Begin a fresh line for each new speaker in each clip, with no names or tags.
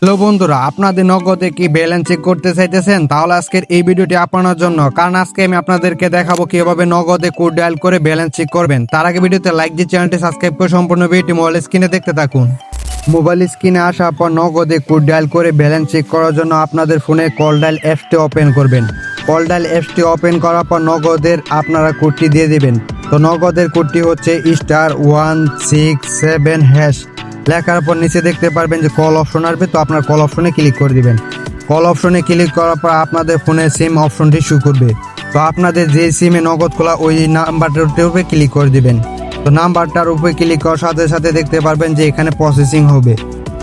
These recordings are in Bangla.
হ্যালো বন্ধুরা, আপনাদের নগদে কি ব্যালেন্স চেক করতে চাইতেছেন? তাহলে আজকের এই ভিডিওটি আপনার জন্য। কারণ আজকে আমি আপনাদেরকে দেখাবো কীভাবে নগদে কোড ডায়াল করে ব্যালেন্স চেক করবেন। তার আগে ভিডিওতে লাইক দিয়ে চ্যানেলটি সাবস্ক্রাইব করে সম্পূর্ণ ভিডিওটি মোবাইল স্ক্রিনে দেখতে থাকুন। মোবাইল স্ক্রিনে আসার পর নগদে কোড ডায়াল করে ব্যালেন্স চেক করার জন্য আপনাদের ফোনে কল ডায়াল অ্যাপসটি ওপেন করবেন। কল ডায়াল অ্যাপসটি ওপেন করার পর নগদের আপনারা কোডটি দিয়ে দেবেন। তো নগদের কোডটি হচ্ছে star one six seven hash লেখার পর নিচে দেখতে পারবেন যে কল অপশন আসবে, তো আপনার কল অপশনে ক্লিক করে দিবেন। কল অপশনে ক্লিক করার পর আপনাদের ফোনে সিম অপশনটি শু করবে। তো আপনাদের যে সিমে নগদ খোলা, ওই নাম্বারটার উপরে ক্লিক করে দিবেন। তো নাম্বারটার উপরে ক্লিক করার সাথে সাথে দেখতে পারবেন যে এখানে প্রসেসিং হবে।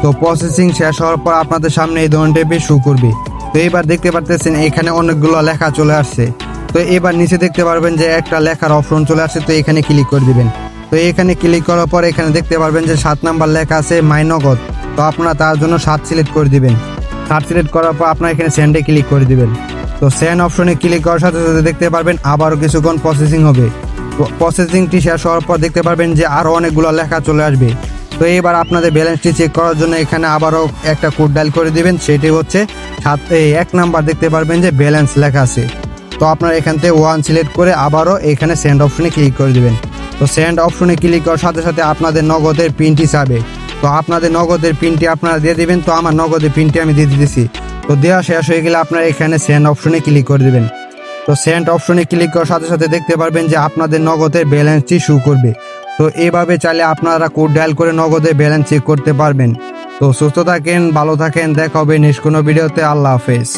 তো প্রসেসিং শেষ হওয়ার পর আপনাদের সামনে এই ধরনের টাইপের শু করবে। তো এবার দেখতে পারতেছেন এখানে অনেকগুলো লেখা চলে আসছে। তো এবার নিচে দেখতে পারবেন যে একটা লেখার অপশন চলে আসছে, তো এখানে ক্লিক করে দিবেন। তো এখানে ক্লিক করার পর এখানে দেখতে পারবেন যে সাত নাম্বার লেখা আছে মাই নগদ। তো আপনারা তার জন্য সাত সিলেক্ট করে দিবেন। সাত সিলেক্ট করার পর আপনারা এখানে সেন্ডে ক্লিক করে দিবেন। তো সেন্ড অপশনে ক্লিক করার সাথে সাথে দেখতে পারবেন আবারও কিছুক্ষণ প্রসেসিং হবে। প্রসেসিংটি শেষ হওয়ার পর দেখতে পারবেন যে আরও অনেকগুলো লেখা চলে আসবে। তো এবার আপনাদের ব্যালেন্সটি চেক করার জন্য এখানে আবারও একটা কোড ডায়াল করে দিবেন। সেটি হচ্ছে সাত এক নাম্বার দেখতে পারবেন যে ব্যালেন্স লেখা আছে। তো আপনারা এখান থেকে ওয়ান সিলেক্ট করে আবারও এখানে সেন্ড অপশনে ক্লিক করে দিবেন। তো সেন্ড অপশনে ক্লিক করার সাথে সাথে আপনাদের নগদের পিনটি চাবে। তো আপনাদের নগদের পিনটি আপনারা দিয়ে দিবেন, তো আমার নগদের পিনটি আমি দিয়ে দিতেছি। তো দেওয়া শেষ হয়ে গেলে আপনারা এখানে সেন্ড অপশনে ক্লিক করে দেবেন। তো সেন্ড অপশনে ক্লিক করার সাথে সাথে দেখতে পারবেন যে আপনাদের নগদের ব্যালেন্সটি শু করবে। তো এভাবে চাইলে আপনারা কোড ডায়াল করে নগদে ব্যালেন্স চেক করতে পারবেন। তো সুস্থ থাকেন, ভালো থাকেন, দেখা হবে নেক্সট কোনো ভিডিওতে আল্লাহ হাফেজ।